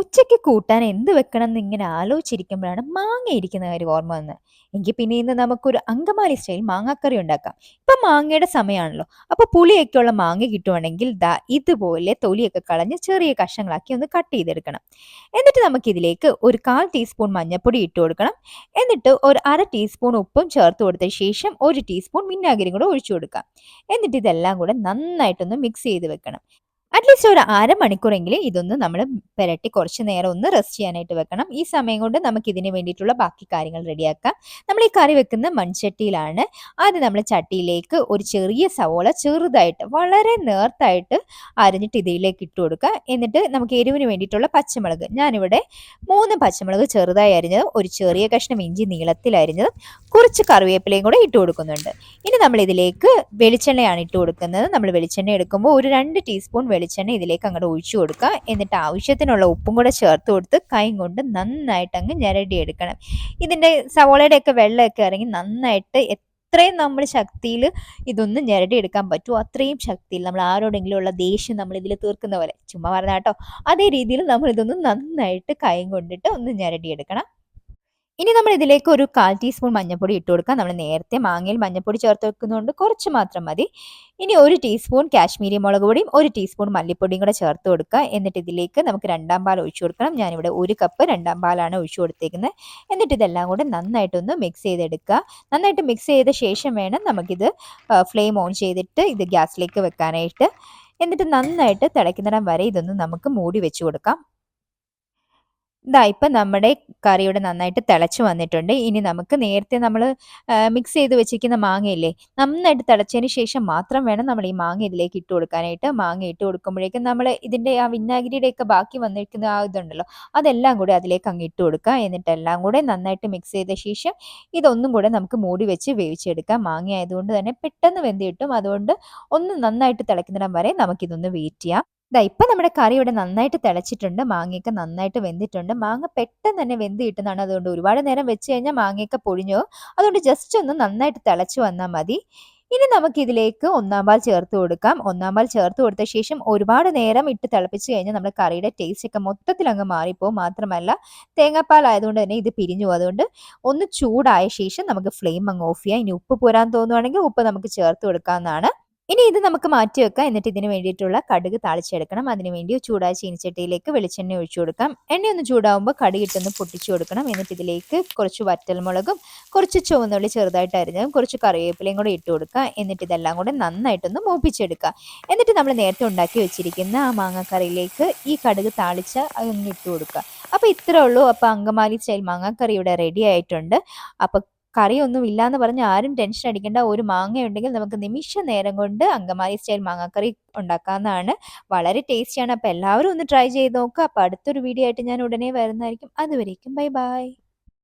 ഉച്ചയ്ക്ക് കൂട്ടാൻ എന്ത് വെക്കണം എന്ന് ഇങ്ങനെ ആലോചിച്ചിരിക്കുമ്പോഴാണ് മാങ്ങ ഇരിക്കുന്ന കാര്യം ഓർമ്മ വന്നത്. എങ്കിൽ പിന്നെ ഇന്ന് നമുക്കൊരു അങ്കമാലി സ്റ്റൈൽ മാങ്ങാക്കറി ഉണ്ടാക്കാം. ഇപ്പം മാങ്ങയുടെ സമയമാണല്ലോ. അപ്പോൾ പുളിയൊക്കെയുള്ള മാങ്ങ കിട്ടുവാണെങ്കിൽ ദാ ഇതുപോലെ തൊലിയൊക്കെ കളഞ്ഞ് ചെറിയ കഷ്ണങ്ങളാക്കി ഒന്ന് കട്ട് ചെയ്തെടുക്കണം. എന്നിട്ട് നമുക്കിതിലേക്ക് ഒരു കാൽ ടീസ്പൂൺ മഞ്ഞൾപ്പൊടി ഇട്ട് കൊടുക്കണം. എന്നിട്ട് ഒരു അര ടീസ്പൂൺ ഉപ്പും ചേർത്ത് കൊടുത്ത ശേഷം ഒരു ടീസ്പൂൺ വിനാഗിരി കൂടെ ഒഴിച്ചു കൊടുക്കാം. എന്നിട്ട് ഇതെല്ലാം കൂടെ നന്നായിട്ടൊന്ന് മിക്സ് ചെയ്ത് വെക്കണം. അറ്റ്ലീസ്റ്റ് ഒരു അരമണിക്കൂറെങ്കിലും ഇതൊന്ന് നമ്മൾ പുരട്ടി കുറച്ച് നേരം ഒന്ന് റെസ്റ്റ് ചെയ്യാനായിട്ട് വെക്കണം. ഈ സമയം കൊണ്ട് നമുക്ക് ഇതിന് വേണ്ടിയിട്ടുള്ള ബാക്കി കാര്യങ്ങൾ റെഡിയാക്കാം നമ്മൾ ഈ കറി വെക്കുന്ന മൺചട്ടിയിലാണ്. ആദ്യം നമ്മൾ ചട്ടിയിലേക്ക് ഒരു ചെറിയ സവോള ചെറുതായിട്ട് വളരെ നേർത്തായിട്ട് അരിഞ്ഞിട്ട് ഇതിലേക്ക് ഇട്ട് കൊടുക്കുക. എന്നിട്ട് നമുക്ക് എരിവിന് വേണ്ടിയിട്ടുള്ള പച്ചമുളക്. ഞാനിവിടെ മൂന്ന് പച്ചമുളക് ചെറുതായി അരിഞ്ഞതും ഒരു ചെറിയ കഷ്ണം ഇഞ്ചി നീളത്തിൽ അരിഞ്ഞതും കുറച്ച് കറിവേപ്പിലയും കൂടെ ഇട്ട് കൊടുക്കുന്നുണ്ട്. ഇനി നമ്മൾ ഇതിലേക്ക് വെളിച്ചെണ്ണയാണ് ഇട്ട് കൊടുക്കുന്നത്. നമ്മൾ വെളിച്ചെണ്ണ എടുക്കുമ്പോൾ ഒരു രണ്ട് ടീസ്പൂൺ വെളിച്ചെണ്ണ ഇതിലേക്ക് അങ്ങോട്ട് ഒഴിച്ചു കൊടുക്കുക എന്നിട്ട് ആവശ്യത്തിനുള്ള ഉപ്പും കൂടെ ചേർത്ത് കൊടുത്ത് കൈ കൊണ്ട് നന്നായിട്ട് അങ്ങ് എടുക്കണം ഇതിന്റെ സവോളയുടെയൊക്കെ വെള്ളമൊക്കെ ഇറങ്ങി നന്നായിട്ട് എത്രയും നമ്മൾ ശക്തിയിൽ ഇതൊന്ന് ഞരടി എടുക്കാൻ പറ്റുമോ? അത്രയും ശക്തിയിൽ നമ്മൾ ആരോടെങ്കിലും ഉള്ള ദേഷ്യം നമ്മൾ ഇതിൽ തീർക്കുന്ന പോലെ. ചുമ്മാ പറഞ്ഞാട്ടോ അതേ രീതിയിൽ നമ്മൾ ഇതൊന്ന് നന്നായിട്ട് കൈ കൊണ്ടിട്ട് ഒന്ന് ഞരടി എടുക്കണം ഇനി നമ്മൾ ഇതിലേക്ക് ഒരു കാൽ ടീസ്പൂൺ മഞ്ഞൾപ്പൊടി ഇട്ട് കൊടുക്കാം. നമ്മൾ നേരത്തെ മാങ്ങയിൽ മഞ്ഞൾപ്പൊടി ചേർത്ത് വെക്കുന്നതുകൊണ്ട് കുറച്ച് മാത്രം മതി. ഇനി ഒരു ടീസ്പൂൺ കാശ്മീരി മുളക് പൊടിയും ഒരു ടീസ്പൂൺ മല്ലിപ്പൊടിയും കൂടെ ചേർത്ത് കൊടുക്കുക. എന്നിട്ട് ഇതിലേക്ക് നമുക്ക് രണ്ടാം പാൽ ഒഴിച്ചു കൊടുക്കണം. ഞാനിവിടെ ഒരു കപ്പ് രണ്ടാം പാലാണ് ഒഴിച്ചു കൊടുത്തേക്കുന്നത്. എന്നിട്ട് ഇതെല്ലാം കൂടെ നന്നായിട്ടൊന്ന് മിക്സ് ചെയ്തെടുക്കുക. നന്നായിട്ട് മിക്സ് ചെയ്ത ശേഷം വേണം നമുക്കിത് ഫ്ലെയിം ഓൺ ചെയ്തിട്ട് ഇത് ഗ്യാസിലേക്ക് വെക്കാനായിട്ട്. എന്നിട്ട് നന്നായിട്ട് തിളയ്ക്കുന്നിടം വരെ ഇതൊന്ന് നമുക്ക് മൂടി വെച്ച് കൊടുക്കാം. ഇതാ ഇപ്പം നമ്മുടെ കറി ഇവിടെ നന്നായിട്ട് തിളച്ച് വന്നിട്ടുണ്ട്. ഇനി നമുക്ക് നേരത്തെ നമ്മൾ മിക്സ് ചെയ്ത് വെച്ചിരിക്കുന്ന മാങ്ങയില്ലേ നന്നായിട്ട് തിളച്ചതിന് ശേഷം മാത്രം വേണം നമ്മൾ ഈ മാങ്ങ ഇതിലേക്ക് ഇട്ട് കൊടുക്കാനായിട്ട്. മാങ്ങ ഇട്ട് കൊടുക്കുമ്പോഴേക്കും നമ്മൾ ഇതിന്റെ ആ വിനാഗിരിയുടെയൊക്കെ ബാക്കി വന്നിരിക്കുന്ന ആ ഇതുണ്ടല്ലോ അതെല്ലാം കൂടെ അതിലേക്ക് അങ്ങ് ഇട്ട് കൊടുക്കുക. എന്നിട്ട് എല്ലാം കൂടെ നന്നായിട്ട് മിക്സ് ചെയ്ത ശേഷം ഇതൊന്നും കൂടെ നമുക്ക് മൂടി വെച്ച് വേവിച്ചെടുക്കാം. മാങ്ങ ആയതുകൊണ്ട് തന്നെ പെട്ടെന്ന് വെന്ത് കിട്ടും. അതുകൊണ്ട് ഒന്ന് നന്നായിട്ട് തിളക്കുന്നിടം വരെ നമുക്കിതൊന്ന് വെയിറ്റ് ചെയ്യാം. ദാ ഇപ്പം നമ്മുടെ കറി ഇവിടെ നന്നായിട്ട് തിളച്ചിട്ടുണ്ട് മാങ്ങയൊക്കെ നന്നായിട്ട് വെന്തിട്ടുണ്ട്. മാങ്ങ പെട്ടെന്ന് തന്നെ വെന്ത് കിട്ടുന്നതാണ്. അതുകൊണ്ട് ഒരുപാട് നേരം വെച്ച് കഴിഞ്ഞാൽ മാങ്ങയൊക്കെ പൊഴിഞ്ഞു അതുകൊണ്ട് ജസ്റ്റ് ഒന്ന് നന്നായിട്ട് തിളച്ച് വന്നാൽ മതി. ഇനി നമുക്കിതിലേക്ക് ഒന്നാം പാൽ ചേർത്ത് കൊടുക്കാം. ഒന്നാം പാൽ ചേർത്ത് കൊടുത്ത ശേഷം ഒരുപാട് നേരം ഇട്ട് തിളപ്പിച്ച് കഴിഞ്ഞാൽ നമ്മുടെ കറിയുടെ ടേസ്റ്റ് ഒക്കെ മൊത്തത്തിൽ അങ്ങ് മാറിപ്പോകും മാത്രമല്ല തേങ്ങാപ്പാൽ ആയതുകൊണ്ട് തന്നെ ഇത് പിരിഞ്ഞു അതുകൊണ്ട് ഒന്ന് ചൂടായ ശേഷം നമുക്ക് ഫ്ലെയിം അങ്ങ് ഓഫ് ചെയ്യാം. ഇനി ഉപ്പ് പോരാൻ തോന്നുവാണെങ്കിൽ ഉപ്പ് നമുക്ക് ചേർത്ത് കൊടുക്കാവുന്നതാണ്. ഇനി ഇത് നമുക്ക് മാറ്റി വെക്കാം. എന്നിട്ട് ഇതിന് വേണ്ടിയിട്ടുള്ള കടുക് താളിച്ചെടുക്കണം. അതിന് വേണ്ടി ചൂടായ ചീനിച്ചട്ടിയിലേക്ക് വെളിച്ചെണ്ണ ഒഴിച്ചു കൊടുക്കാം. എണ്ണ ഒന്ന് ചൂടാവുമ്പോൾ കടുകിട്ടൊന്ന് പൊട്ടിച്ചു കൊടുക്കണം. എന്നിട്ട് ഇതിലേക്ക് കുറച്ച് വറ്റൽമുളകും കുറച്ച് ചുവന്നുള്ളി ചെറുതായിട്ട് അരിഞ്ഞതും കുറച്ച് കറിവേപ്പിലയും കൂടെ ഇട്ട് കൊടുക്കുക. എന്നിട്ട് ഇതെല്ലാം കൂടെ നന്നായിട്ടൊന്ന് മൂപ്പിച്ചെടുക്കുക. എന്നിട്ട് നമ്മൾ നേരത്തെ ഉണ്ടാക്കി വെച്ചിരിക്കുന്ന ആ മാങ്ങാക്കറിയിലേക്ക് ഈ കടുക് താളിച്ച ഒന്ന് ഇട്ട് കൊടുക്കുക. അപ്പോൾ ഇത്രേ ഉള്ളൂ. അപ്പോൾ അങ്കമാലി സ്റ്റൈൽ മാങ്ങാക്കറി ഇവിടെ റെഡി ആയിട്ടുണ്ട്. അപ്പോൾ കറിയൊന്നും ഇല്ലാന്ന് പറഞ്ഞ് ആരും ടെൻഷൻ അടിക്കേണ്ട. ഒരു മാങ്ങ ഉണ്ടെങ്കിൽ നമുക്ക് നിമിഷ നേരം കൊണ്ട് അങ്കമാലി സ്റ്റൈൽ മാങ്ങാക്കറി ഉണ്ടാക്കാവുന്നതാണ് വളരെ ടേസ്റ്റിയാണ് അപ്പോൾ എല്ലാവരും ഒന്ന് ട്രൈ ചെയ്ത് നോക്കുക അപ്പോൾ അടുത്തൊരു വീഡിയോ ആയിട്ട് ഞാൻ ഉടനെ വരുന്നതായിരിക്കും. അതുവരേക്കും ബൈ ബൈ